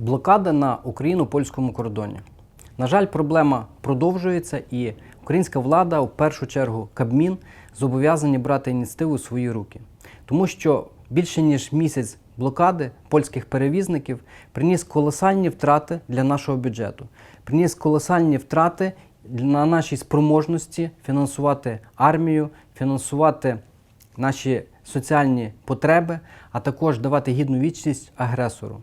Блокада на Україну польському кордоні. На жаль, проблема продовжується, і українська влада, в першу чергу Кабмін, зобов'язані брати ініціативу у свої руки. Тому що більше ніж місяць блокади польських перевізників приніс колосальні втрати для нашого бюджету, приніс колосальні втрати на нашій спроможності фінансувати армію, фінансувати наші соціальні потреби, а також давати гідну вічність агресору.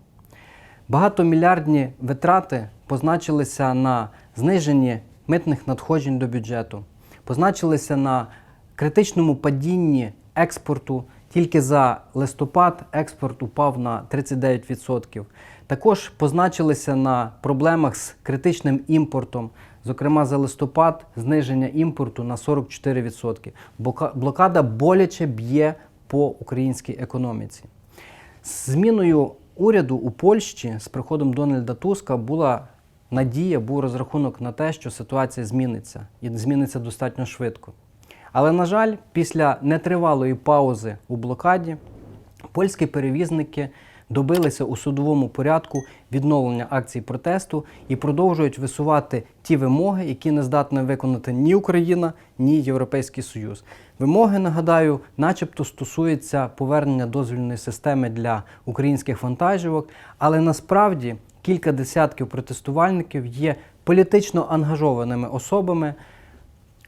Багатомільярдні витрати позначилися на зниженні митних надходжень до бюджету, позначилися на критичному падінні експорту. Тільки за листопад експорт упав на 39%. Також позначилися на проблемах з критичним імпортом. Зокрема, за листопад зниження імпорту на 44%. Блока- Блокада боляче б'є по українській економіці. З зміною уряду у Польщі з приходом Дональда Туска була надія, був розрахунок на те, що ситуація зміниться і зміниться достатньо швидко. Але, на жаль, після нетривалої паузи у блокаді польські перевізники добилися у судовому порядку відновлення акцій протесту і продовжують висувати ті вимоги, які не здатна виконати ні Україна, ні Європейський Союз. Вимоги, нагадаю, начебто стосуються повернення дозвільної системи для українських вантажівок, але насправді кілька десятків протестувальників є політично ангажованими особами.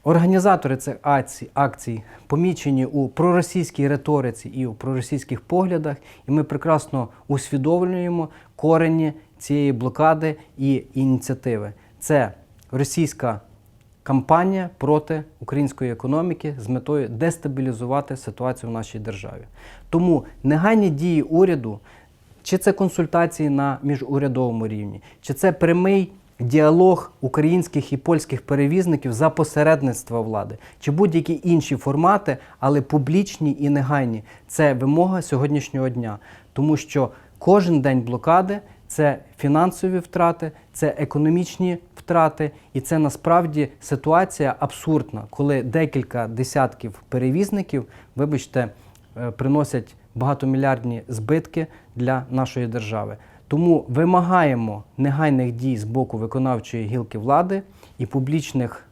Організатори цих акцій, акцій помічені у проросійській риториці і у проросійських поглядах, і ми прекрасно усвідомлюємо корені цієї блокади і ініціативи. Це російська кампанія проти української економіки з метою дестабілізувати ситуацію в нашій державі. Тому негайні дії уряду, чи це консультації на міжурядовому рівні, чи це прямий діалог українських і польських перевізників за посередництва влади, чи будь-які інші формати, але публічні і негайні. Це вимога сьогоднішнього дня, тому що кожен день блокади це фінансові втрати, це економічні втрати, і це насправді ситуація абсурдна, коли декілька десятків перевізників, вибачте, е, приносять багатомільярдні збитки для нашої держави. Тому вимагаємо негайних дій з боку виконавчої гілки влади і публічних,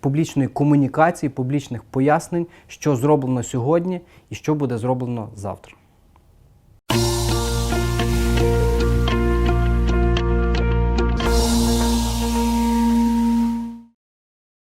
публічної комунікації, публічних пояснень, що зроблено сьогодні і що буде зроблено завтра.